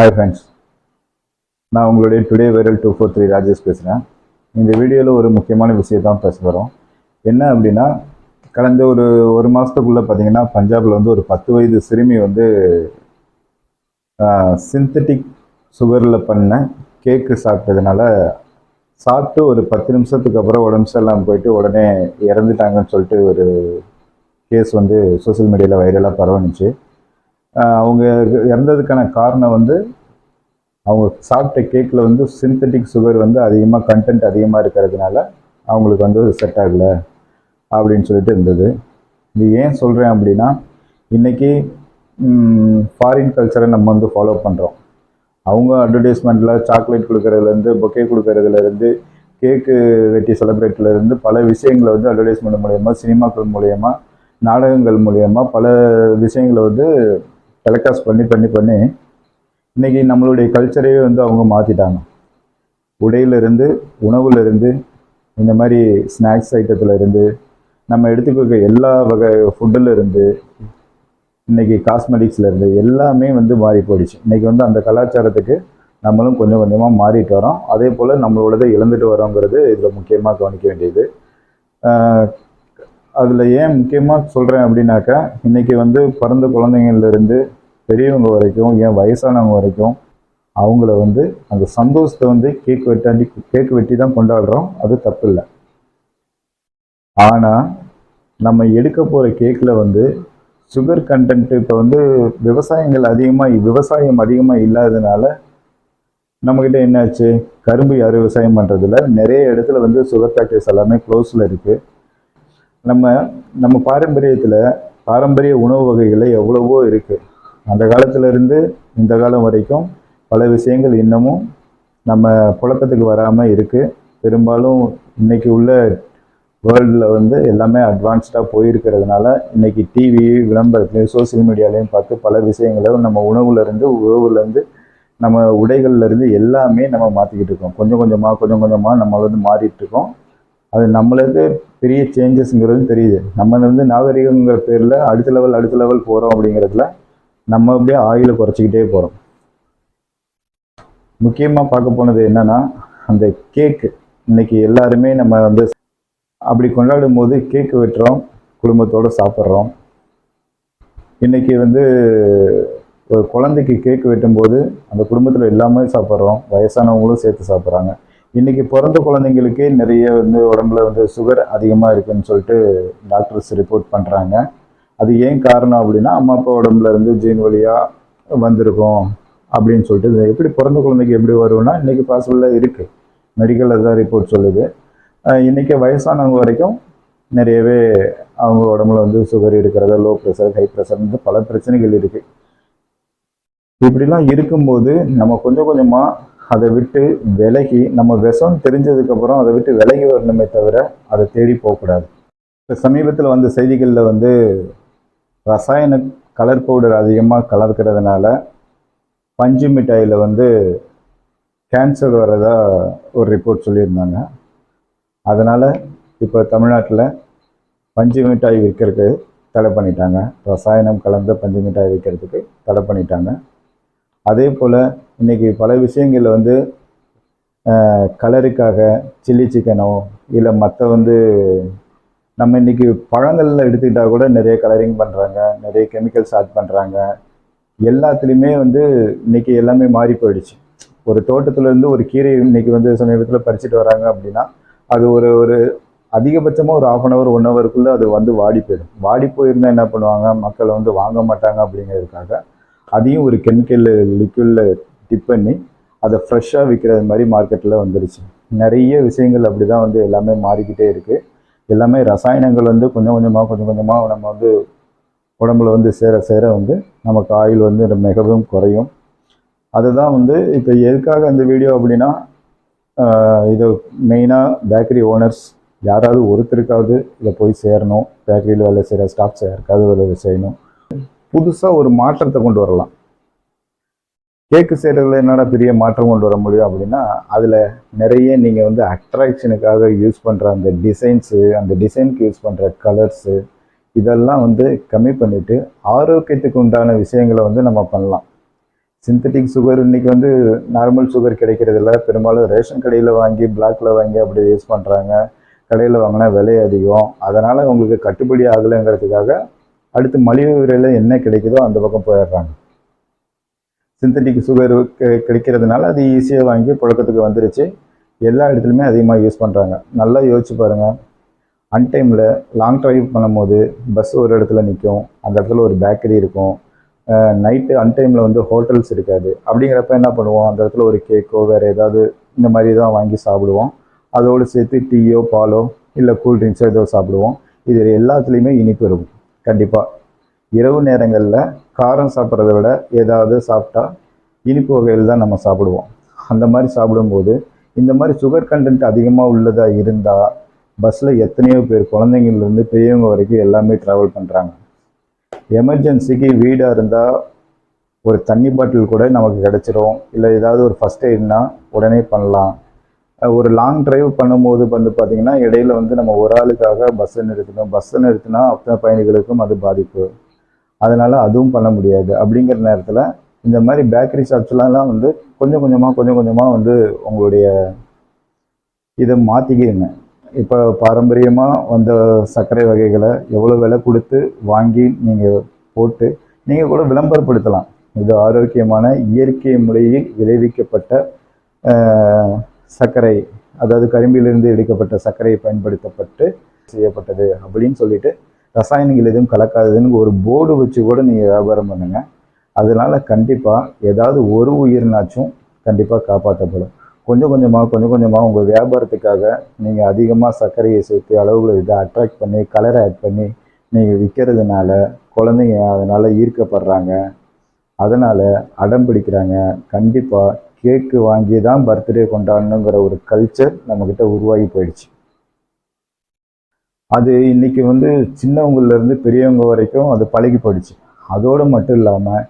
Hi friends நான் உங்களுடைய today viral two four three Rajesh பேசுகிறேன் இந்த வீடியோவில் ஒரு முக்கியமான விஷயத்தான் பேச போகிறோம் என்ன அப்படின்னா கடந்த ஒரு ஒரு மாதத்துக்குள்ளே பார்த்தீங்கன்னா பஞ்சாபில் வந்து ஒரு பத்து வயது சிறுமி வந்து சிந்தட்டிக் சுகரில் பண்ண கேக்கு சாப்பிட்டதுனால சாப்பிட்டு ஒரு பத்து நிமிஷத்துக்கு அப்புறம் உடம்பு சரியில்லாமல் போயிட்டு உடனே இறந்துட்டாங்கன்னு சொல்லிட்டு ஒரு கேஸ் வந்து சோஷியல் மீடியாவில் வைரலாக பரவணுச்சு அவங்க இறந்ததுக்கான காரணம் வந்து அவங்க சாப்பிட்ட கேக்கில் வந்து சிந்தட்டிக் சுகர் வந்து அதிகமாக கண்டென்ட் அதிகமாக இருக்கிறதுனால அவங்களுக்கு வந்து செட் ஆகலை அப்படின்னு சொல்லிட்டு இருந்தது. இது ஏன் சொல்கிறேன் அப்படின்னா இன்றைக்கி ஃபாரின் கல்ச்சரை நம்ம வந்து ஃபாலோ பண்ணுறோம் அவங்க அட்வர்டைஸ்மெண்ட்டில் சாக்லேட் கொடுக்கறதுலேருந்து பொக்கே கொடுக்கறதுலேருந்து கேக்கு வெட்டி செலிப்ரேட்லேருந்து பல விஷயங்களை வந்து அட்வர்டைஸ்மெண்ட் மூலயமா சினிமாக்கள் மூலயமா நாடகங்கள் மூலயமா பல விஷயங்களை வந்து டெலிகாஸ்ட் பண்ணி பண்ணி பண்ணி இன்றைக்கி நம்மளுடைய கல்ச்சரையே வந்து அவங்க மாற்றிட்டாங்க உடையிலிருந்து உணவுலேருந்து இந்த மாதிரி ஸ்நாக்ஸ் ஐட்டத்தில் இருந்து நம்ம எடுத்துக்க எல்லா வகை ஃபுட்டில் இருந்து இன்றைக்கி காஸ்மெட்டிக்ஸில் இருந்து எல்லாமே வந்து மாறி போயிடுச்சு இன்றைக்கி வந்து அந்த கலாச்சாரத்துக்கு நம்மளும் கொஞ்சம் கொஞ்சமாக மாறிட்டு வரோம். அதே போல் நம்மளோடதை இழந்துட்டு வரோங்கிறது இதில் முக்கியமாக கவனிக்க வேண்டியது. அதில் ஏன் முக்கியமாக சொல்கிறேன் அப்படின்னாக்கா இன்றைக்கி வந்து பிறந்த குழந்தைங்கள்லேருந்து பெரியவங்க வரைக்கும் ஏன் வயசானவங்க வரைக்கும் அவங்கள வந்து அந்த சந்தோஷத்தை வந்து கேக் வெட்டாண்டி கேக் வெட்டி தான் கொண்டாடுறோம். அது தப்பு இல்லை ஆனால் நம்ம எடுக்க போகிற கேக்கில் வந்து சுகர் கண்டென்ட் இப்போ வந்து விவசாயங்கள் அதிகமாக விவசாயம் அதிகமாக இல்லாததுனால நம்மக்கிட்ட என்னாச்சு? கரும்பு யார் விவசாயம் பண்ணுறதில்ல நிறைய இடத்துல வந்து சுகர் ஃபேக்ட்ரிஸ் எல்லாமே க்ளோஸில் இருக்குது நம்ம நம்ம பாரம்பரியத்தில் பாரம்பரிய உணவு வகைகளை எவ்வளவோ இருக்குது அந்த காலத்திலேருந்து இந்த காலம் வரைக்கும் பல விஷயங்கள் இன்னமும் நம்ம புழக்கத்துக்கு வராமல் இருக்குது பெரும்பாலும் இன்றைக்கி உள்ள வேர்ல்டில் வந்து எல்லாமே அட்வான்ஸ்டாக போயிருக்கிறதுனால இன்னைக்கு டிவி விளம்பரத்துலையும் சோசியல் மீடியாலையும் பார்த்து பல விஷயங்களை நம்ம உணவுலேருந்து உறவுலேருந்து நம்ம உடைகள்லேருந்து எல்லாமே நம்ம மாற்றிக்கிட்டு இருக்கோம். கொஞ்சம் கொஞ்சமாக கொஞ்சம் கொஞ்சமாக நம்ம வந்து மாறிட்டுருக்கோம் அது நம்மளுக்கு பெரிய சேஞ்சஸ்ங்கிறது தெரியுது. நம்ம வந்து நாகரிகங்கிற பேரில் அடுத்த லெவல் அடுத்த லெவல் போகிறோம் அப்படிங்கிறதுல நம்ம அப்படியே ஆயுளை குறைச்சிக்கிட்டே போகிறோம் முக்கியமாக பார்க்க போனது என்னன்னா அந்த கேக்கு இன்னைக்கு எல்லாருமே நம்ம வந்து அப்படி கொண்டாடும் போது கேக்கு வெட்டுறோம் குடும்பத்தோடு சாப்பிட்றோம். இன்னைக்கு வந்து ஒரு குழந்தைக்கு கேக்கு வெட்டும்போது அந்த குடும்பத்தில் எல்லாமே சாப்பிட்றோம் வயசானவங்களும் சேர்த்து சாப்பிட்றாங்க. இன்னைக்கு பிறந்த குழந்தைங்களுக்கே நிறைய வந்து உடம்புல வந்து சுகர் அதிகமாக இருக்குன்னு சொல்லிட்டு டாக்டர்ஸ் ரிப்போர்ட் பண்ணுறாங்க அது ஏன் காரணம் அப்படின்னா அம்மா அப்பா உடம்புல இருந்து ஜீன் வழியாக வந்திருக்கும் அப்படின்னு சொல்லிட்டு எப்படி பிறந்த குழந்தைக்கு எப்படி வரும்னா இன்றைக்கி பாசிபிளாக இருக்குது மெடிக்கலில் தான் ரிப்போர்ட் சொல்லுது. இன்றைக்கி வயசானவங்க வரைக்கும் நிறையவே அவங்க உடம்புல வந்து சுகர் இருக்கிறத லோ ப்ரெஷர் ஹை ப்ரெஷர் வந்து பல பிரச்சனைகள் இருக்குது இப்படிலாம் இருக்கும்போது நம்ம கொஞ்சம் கொஞ்சமாக அதை விட்டு விலகி நம்ம விஷம் தெரிஞ்சதுக்கப்புறம் அதை விட்டு விலகி வரணுமே தவிர அதை தேடி போகக்கூடாது. இப்போ சமீபத்தில் வந்த செய்திகளில் வந்து ரசாயன கலர் பவுடர் அதிகமாக கலர்க்கிறதுனால பஞ்சு மிட்டாயில் வந்து கேன்சர் வரதா ஒரு ரிப்போர்ட் சொல்லியிருந்தாங்க. அதனால் இப்போ தமிழ்நாட்டில் பஞ்சு மிட்டாய் விற்கிறதுக்கு தடை பண்ணிட்டாங்க. ரசாயனம் கலந்த பஞ்சு மிட்டாய் விற்கிறதுக்கு தடை பண்ணிட்டாங்க. அதே போல் இன்றைக்கி பல விஷயங்களில் வந்து கலருக்காக சில்லி சிக்கனோ இல்லை மற்ற வந்து நம்ம இன்றைக்கி பழங்களில் எடுத்துக்கிட்டால் கூட நிறைய கலரிங் பண்ணுறாங்க நிறைய கெமிக்கல்ஸ் ஆட் பண்ணுறாங்க எல்லாத்துலேயுமே வந்து இன்றைக்கி எல்லாமே மாறி போயிடுச்சு. ஒரு தோட்டத்துலேருந்து ஒரு கீரை இன்னைக்கு வந்து சமீபத்தில் பறிச்சுட்டு வராங்க அப்படின்னா அது ஒரு ஒரு அதிகபட்சமாக ஒரு ஆஃப் அன் ஹவர் ஒன் ஹவருக்குள்ளே அது வந்து வாடி போயிடும். வாடி போயிருந்தால் என்ன பண்ணுவாங்க? மக்கள் வந்து வாங்க மாட்டாங்க அப்படிங்கிறதுக்காக அதையும் ஒரு கெமிக்கல் லிக்விடில் டிப் பண்ணி அதை ஃப்ரெஷ்ஷாக விற்கிறது மாதிரி மார்க்கெட்டில் வந்துடுச்சு நிறைய விஷயங்கள் அப்படி தான் வந்து எல்லாமே மாறிக்கிட்டே இருக்குது எல்லாமே ரசாயனங்கள் வந்து கொஞ்சம் கொஞ்சமாக கொஞ்சம் கொஞ்சமாக நம்ம வந்து உடம்புல வந்து சேர சேர வந்து நமக்கு ஆயில் வந்து மிகவும் குறையும். அதுதான் வந்து இப்போ எதுக்காக அந்த வீடியோ அப்படின்னா இது மெயினாக பேக்கரி ஓனர்ஸ் யாராவது ஒருத்தருக்காவது இதை போய் சேரணும். பேக்கரியில் வேலை செய்கிற ஸ்டாஃப்ஸ் யாருக்காவது வேலை செய்யணும். புதுசாக ஒரு மாற்றத்தை கொண்டு வரலாம். கேக்கு செய்கிறதுல என்னடா பெரிய மாற்றம் கொண்டு வர முடியும் அப்படின்னா அதில் நிறைய நீங்கள் வந்து அட்ராக்ஷனுக்காக யூஸ் பண்ணுற அந்த டிசைன்ஸு அந்த டிசைனுக்கு யூஸ் பண்ணுற கலர்ஸு இதெல்லாம் வந்து கம்மி பண்ணிவிட்டு ஆரோக்கியத்துக்கு உண்டான விஷயங்களை வந்து நம்ம பண்ணலாம். சிந்தட்டிக் சுகர் இன்னைக்கு வந்து நார்மல் சுகர் கிடைக்கிறதில்ல பெரும்பாலும் ரேஷன் கடையில் வாங்கி பிளாக்கில் வாங்கி அப்படி யூஸ் பண்ணுறாங்க கடையில் வாங்கினா விலை அதிகம். அதனால் உங்களுக்கு கட்டுப்படி ஆகலைங்கிறதுக்காக அடுத்து மலிவு விலையில் என்ன கிடைக்குதோ அந்த பக்கம் போயிடுறாங்க. சிந்தட்டிக் சுகர் கிடைக்கிறதுனால அது ஈஸியாக வாங்கி புழக்கத்துக்கு வந்துருச்சு. எல்லா இடத்துலையுமே அதிகமாக யூஸ் பண்ணுறாங்க நல்லா யோசிச்சு பாருங்கள் அன்டைமில் லாங் டிரைவ் பண்ணும்போது பஸ் ஒரு இடத்துல நிற்கும் அந்த இடத்துல ஒரு பேக்கரி இருக்கும். நைட்டு அன்டைமில் வந்து ஹோட்டல்ஸ் இருக்காது. அப்படிங்கிறப்ப என்ன பண்ணுவோம்? அந்த இடத்துல ஒரு கேக்கோ வேறு ஏதாவது இந்த மாதிரி தான் வாங்கி சாப்பிடுவோம். அதோடு சேர்த்து டீயோ பாலோ இல்லை கூல்ட்ரிங்க்ஸோ ஏதோ சாப்பிடுவோம். இது எல்லாத்துலேயுமே இனிப்பு இருக்கும். கண்டிப்பாக இரவு நேரங்களில் காரம் சாப்பிட்றத விட ஏதாவது சாப்பிட்டா இனிப்பு வகையில் தான் நம்ம சாப்பிடுவோம். அந்த மாதிரி சாப்பிடும்போது இந்த மாதிரி சுகர் கண்டென்ட் அதிகமாக உள்ளதாக இருந்தால் பஸ்ஸில் எத்தனையோ பேர் குழந்தைங்கள்லேருந்து பெரியவங்க வரைக்கும் எல்லாமே ட்ராவல் பண்ணுறாங்க எமர்ஜென்சிக்கு வீடாக இருந்தால் ஒரு தண்ணி பாட்டில் கூட நமக்கு கிடச்சிரும். இல்லை ஏதாவது ஒரு ஃபஸ்ட் எய்ட்னா உடனே பண்ணலாம். ஒரு லாங் டிரைவ் பண்ணும்போது வந்து பார்த்திங்கன்னா இடையில வந்து நம்ம ஒரு ஆளுக்காக பஸ்ஸை நிறுத்தணும் பஸ்ஸை நிறுத்தினா அத்தனை பயணிகளுக்கும் அது பாதிப்பு. அதனால் அதுவும் பண்ண முடியாது. அப்படிங்கிற நேரத்தில் இந்த மாதிரி பேக்கரி ஷாப்ஸ்லாம் வந்து கொஞ்சம் கொஞ்சமாக கொஞ்சம் கொஞ்சமாக வந்து உங்களுடைய இதை மாற்றிக்கிடுங்க இப்போ பாரம்பரியமாக வந்த சர்க்கரை வகைகளை எவ்வளோ விலை கொடுத்து வாங்கி நீங்கள் போட்டு நீங்கள் கூட விளம்பரப்படுத்தலாம். இது ஆரோக்கியமான இயற்கை முறையில் விளைவிக்கப்பட்ட சர்க்கரை அதாவது கரும்பிலிருந்து எடுக்கப்பட்ட சர்க்கரை பயன்படுத்தப்பட்டு செய்யப்பட்டது அப்படின்னு சொல்லிட்டு ரசாயனங்கள் எதுவும் கலக்காததுன்னு ஒரு போர்டு வச்சு கூட நீங்கள் வியாபாரம் பண்ணுங்கள் அதனால கண்டிப்பாக ஏதாவது ஒரு உயிர்னாச்சும் கண்டிப்பாக காப்பாற்றப்படும். கொஞ்சம் கொஞ்சமாக கொஞ்சம் கொஞ்சமாக உங்கள் வியாபாரத்துக்காக நீங்கள் அதிகமாக சர்க்கரையை சேர்த்து அளவுகளை இதை அட்ராக்ட் பண்ணி கலரை ஆட் பண்ணி நீங்கள் விற்கிறதுனால குழந்தைங்க அதனால் ஈர்க்கப்படுறாங்க. அதனால் அடம் பிடிக்கிறாங்க. கண்டிப்பாக கேக்கு வாங்கி தான் பர்த்டே கொண்டாடணுங்கிற ஒரு கல்ச்சர் நம்மக்கிட்ட உருவாகி போயிடுச்சு. அது இன்னைக்கு வந்து சின்னவங்கள்லேருந்து பெரியவங்க வரைக்கும் அது பழகி போயிடுச்சு. அதோடு மட்டும் இல்லாமல்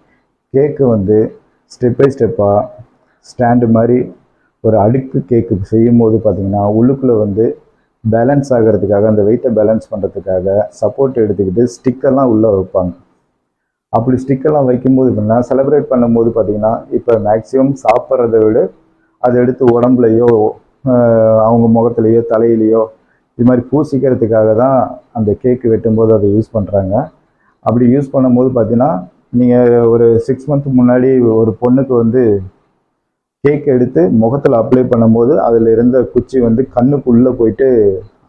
கேக்கு வந்து ஸ்டெப் பை ஸ்டெப்பாக ஸ்டாண்டு மாதிரி ஒரு அடுக்கு கேக்கு செய்யும்போது பார்த்திங்கன்னா உள்ளுக்குள்ளே வந்து பேலன்ஸ் ஆகிறதுக்காக அந்த வெயிட்டை பேலன்ஸ் பண்ணுறதுக்காக சப்போர்ட் எடுத்துக்கிட்டு ஸ்டிக்கெல்லாம் உள்ளே வைப்பாங்க. அப்படி ஸ்டிக்கெல்லாம் வைக்கும்போது என்ன செலிப்ரேட் பண்ணும்போது பார்த்தீங்கன்னா இப்போ மேக்ஸிமம் சாப்பிட்றத விட அதை எடுத்து உடம்புலையோ அவங்க முகத்துலையோ தலையிலையோ இது மாதிரி பூசிக்கிறதுக்காக தான் அந்த கேக்கு வெட்டும்போது அதை யூஸ் பண்ணுறாங்க அப்படி யூஸ் பண்ணும்போது பார்த்தீங்கன்னா நீங்கள் ஒரு சிக்ஸ் மந்த் முன்னாடி ஒரு பொண்ணுக்கு வந்து கேக் எடுத்து முகத்தில் அப்ளை பண்ணும்போது அதில் இருந்த குச்சி வந்து கண்ணுக்குள்ளே போயிட்டு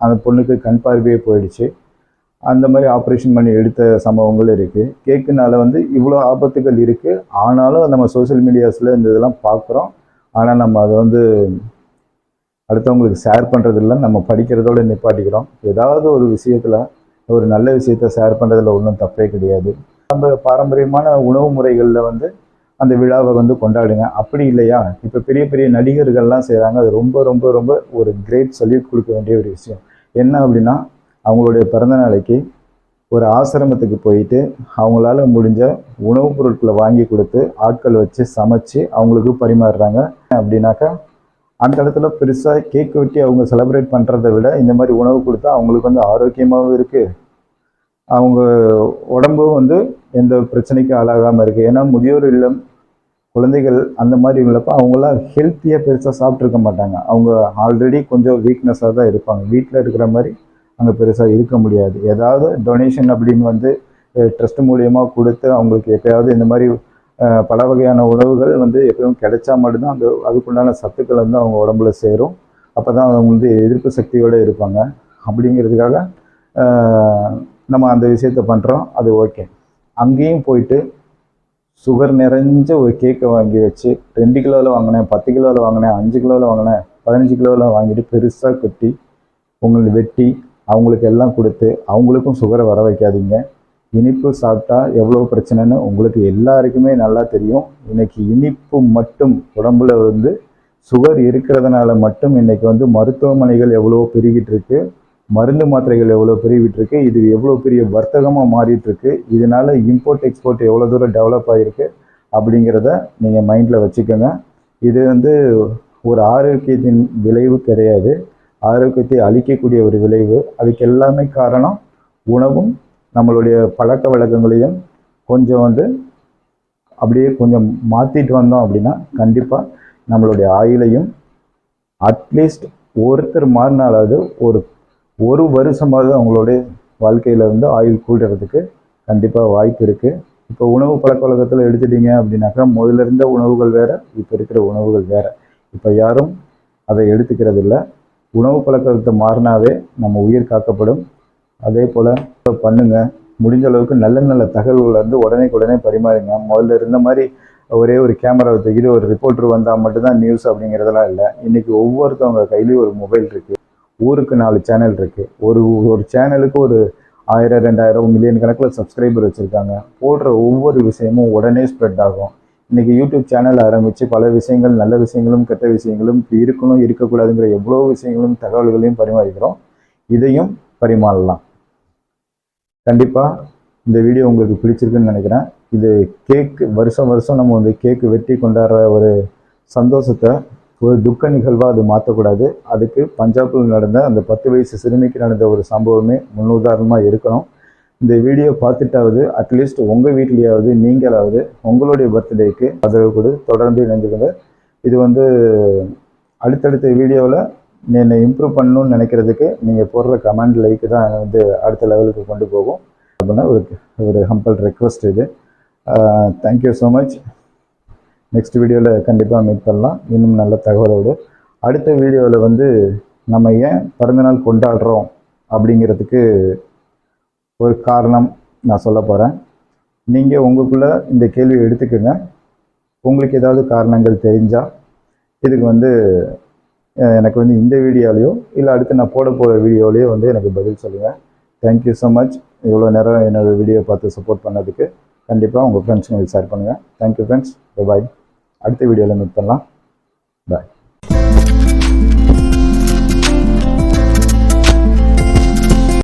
அந்த பொண்ணுக்கு கண் பார்வையே போயிடுச்சு. அந்த மாதிரி ஆப்ரேஷன் பண்ணி எடுத்த சம்பவங்கள் இருக்குது கேக்குனால வந்து இவ்வளோ ஆபத்துகள் இருக்குது ஆனாலும் நம்ம சோஷியல் மீடியாஸில் இந்த இதெல்லாம் பார்க்குறோம் ஆனால் நம்ம அதை வந்து அடுத்தவங்களுக்கு ஷேர் பண்ணுறதில்ல நம்ம படிக்கிறதோட நிப்பாட்டிக்கிறோம். ஏதாவது ஒரு விஷயத்தில் ஒரு நல்ல விஷயத்த ஷேர் பண்ணுறதுல ஒன்றும் தப்பே கிடையாது. நம்ம பாரம்பரியமான உணவு முறைகளில் வந்து அந்த விழாவை வந்து கொண்டாடுங்க. அப்படி இல்லையா? இப்போ பெரிய பெரிய நடிகர்கள்லாம் செய்கிறாங்க அது ரொம்ப ரொம்ப ரொம்ப ஒரு கிரேட் சல்யூட் கொடுக்க வேண்டிய ஒரு விஷயம். என்ன அப்படின்னா அவங்களுடைய பிறந்த நாளைக்கு ஒரு ஆசிரமத்துக்கு போயிட்டு அவங்களால முடிஞ்ச உணவுப் பொருட்களை வாங்கி கொடுத்து ஆட்கள் வச்சு சமைச்சு அவங்களுக்கு பரிமாறுறாங்க. அப்படின்னாக்கா அந்த இடத்துல பெருசாக கேக் வெட்டி அவங்க செலப்ரேட் பண்ணுறத விட இந்த மாதிரி உணவு கொடுத்தா அவங்களுக்கு வந்து ஆரோக்கியமாகவும் இருக்குது அவங்க உடம்பும் வந்து எந்த பிரச்சனைக்கும் ஆளாகாமல் இருக்குது ஏன்னா முதியோர் இல்லம் குழந்தைகள் அந்த மாதிரி உள்ளப்போ அவங்களாம் ஹெல்த்தியாக பெருசாக சாப்பிட்ருக்க மாட்டாங்க. அவங்க ஆல்ரெடி கொஞ்சம் வீக்னஸாக தான் இருப்பாங்க. வீட்டில் இருக்கிற மாதிரி அங்கே பெருசாக இருக்க முடியாது. ஏதாவது டொனேஷன் அப்படின்னு வந்து ட்ரஸ்ட் மூலியமாக கொடுத்து அவங்களுக்கு எப்பயாவது இந்த மாதிரி பல வகையான உணவுகள் வந்து எப்பவும் கிடைச்சா மட்டும்தான் அந்த அதுக்குண்டான சத்துக்கள் வந்து அவங்க உடம்புல சேரும். அப்போ தான் அவங்க வந்து எதிர்ப்பு சக்தியோடு இருப்பாங்க. அப்படிங்கிறதுக்காக நம்ம அந்த விஷயத்த பண்ணுறோம் அது ஓகே அங்கேயும் போயிட்டு சுகர் நிறைஞ்ச ஒரு கேக்கை வாங்கி வச்சு ரெண்டு கிலோவில் வாங்கினேன் பத்து கிலோவில் வாங்கினேன் அஞ்சு கிலோவில் வாங்கினேன் பதினஞ்சு கிலோவில் வாங்கிட்டு பெருசாக கொட்டி உங்களுக்கு வெட்டி அவங்களுக்கு எல்லாம் கொடுத்து அவங்களுக்கும் சுகரை வர வைக்காதீங்க. இனிப்பு சாப்பிட்டா எவ்வளோ பிரச்சனைன்னு உங்களுக்கு எல்லாருக்குமே நல்லா தெரியும். இன்னைக்கு இனிப்பு மட்டும் உடம்புல வந்து சுகர் இருக்கிறதுனால மட்டும் இன்றைக்கி வந்து மருத்துவமனைகள் எவ்வளோ பெருகிட்டு இருக்கு. மருந்து மாத்திரைகள் எவ்வளோ பெருகிட்டுருக்கு இது எவ்வளோ பெரிய வர்த்தகமாக மாறிட்டுருக்கு இதனால் இதனால இம்போர்ட் எக்ஸ்போர்ட் எவ்வளோ தூரம் டெவலப் ஆகிருக்கு அப்படிங்கிறத நீங்கள் மைண்டில் வச்சுக்கோங்க. இது வந்து ஒரு ஆரோக்கியத்தின் விளைவு கிடையாது. ஆரோக்கியத்தை அழிக்கக்கூடிய ஒரு விளைவு. அதுக்கு எல்லாமே காரணம் உணவும் நம்மளுடைய பழக்க வழக்கங்களையும் கொஞ்சம் வந்து அப்படியே கொஞ்சம் மாற்றிட்டு வந்தோம் அப்படின்னா கண்டிப்பாக நம்மளுடைய ஆயுளையும் அட்லீஸ்ட் ஒருத்தர் மாறினாலாவது ஒரு ஒரு வருஷமாவது அவங்களுடைய வாழ்க்கையில் வந்து ஆயுள் கூடுறதுக்கு கண்டிப்பாக வாய்ப்பு இருக்குது இப்போ உணவு பழக்க வழக்கத்தில் எடுத்துட்டீங்க அப்படின்னாக்கா முதல்ல இருந்த உணவுகள் வேறு இப்போ இருக்கிற உணவுகள் வேறு. இப்போ யாரும் அதை எடுத்துக்கிறது இல்லை உணவு பழக்கத்தை மாறினாவே நம்ம உயிர் காக்கப்படும். அதே போல் பண்ணுங்க. முடிஞ்ச அளவுக்கு நல்ல நல்ல தகவல்களை வந்து உடனே உடனே பரிமாறுங்க. முதல்ல இருந்த மாதிரி ஒரே ஒரு கேமராவை தூக்கிட்டு ஒரு ரிப்போர்ட்டர் வந்தால் மட்டும்தான் நியூஸ் அப்படிங்கிறதெல்லாம் இல்லை. இன்றைக்கி ஒவ்வொருத்தவங்க கையிலையும் ஒரு மொபைல் இருக்குது ஊருக்கு நாலு சேனல் இருக்குது ஒரு ஒரு சேனலுக்கு ஒரு ஆயிரம் ரெண்டாயிரம் மில்லியன் கணக்கில் சப்ஸ்கிரைபர் வச்சுருக்காங்க. போடுற ஒவ்வொரு விஷயமும் உடனே ஸ்ப்ரெட் ஆகும். இன்றைக்கி யூடியூப் சேனல் ஆரம்பித்து பல விஷயங்கள் நல்ல விஷயங்களும் கெட்ட விஷயங்களும் இப்படி இருக்கணும் இருக்கக்கூடாதுங்கிற எவ்வளோ விஷயங்களும் தகவல்களையும் பரிமாறிக்கிறோம். இதையும் பரிமாறலாம். கண்டிப்பாக இந்த வீடியோ உங்களுக்கு பிடிச்சிருக்குன்னு நினைக்கிறேன். இது கேக்கு வருஷம் வருஷம் நம்ம வந்து கேக்கு வெட்டி கொண்டாடுற ஒரு சந்தோஷத்தை ஒரு துக்க நிகழ்வாக அது மாற்றக்கூடாது அதுக்கு பஞ்சாபில் நடந்த அந்த பத்து வயசு சிறுமிக்கு நடந்த ஒரு சம்பவமே முன்னுதாரணமாக இருக்கணும். இந்த வீடியோ பார்த்துட்டாவது அட்லீஸ்ட் உங்கள் வீட்லேயாவது நீங்களாவது உங்களுடைய பர்த்டேக்கு ஆதரவு கொடு தொடர்ந்து இணைஞ்சுக்கோங்க இது வந்து அடுத்தடுத்த வீடியோவில் என்னை இம்ப்ரூவ் பண்ணணும்னு நினைக்கிறதுக்கு நீங்கள் போடுற கமெண்ட் லைக்கு தான் வந்து அடுத்த லெவலுக்கு கொண்டு போகும். அப்படின்னா ஒரு ஒரு ஹம்பல் ரெக்வஸ்ட் இது. Thank you so much next வீடியோவில் கண்டிப்பாக மீட் பண்ணலாம். இன்னும் நல்ல தகவலோடு. அடுத்த வீடியோவில் வந்து நம்ம ஏன் பிறந்தநாள் கொண்டாடுறோம் அப்படிங்கிறதுக்கு ஒரு காரணம் நான் சொல்ல போகிறேன் நீங்கள் உங்களுக்குள்ளே இந்த கேள்வியை எடுத்துக்கோங்க. உங்களுக்கு ஏதாவது காரணங்கள் தெரிஞ்சால் இதுக்கு வந்து எனக்கு வந்து இந்த வீடியோலையோ இல்லை அடுத்து நான் போட போகிற வீடியோலையோ வந்து எனக்கு பதில் சொல்லுங்கள் தேங்க்யூ ஸோ மச் இவ்வளோ நேரம் என்னோடய வீடியோ பார்த்து சப்போர்ட் பண்ணதுக்கு கண்டிப்பாக உங்கள் ஃப்ரெண்ட்ஸுங்களுக்கு ஷேர் பண்ணுங்கள் தேங்க்யூ ஃப்ரெண்ட்ஸ் பாய் அடுத்த வீடியோவில் மீட் பண்ணலாம்.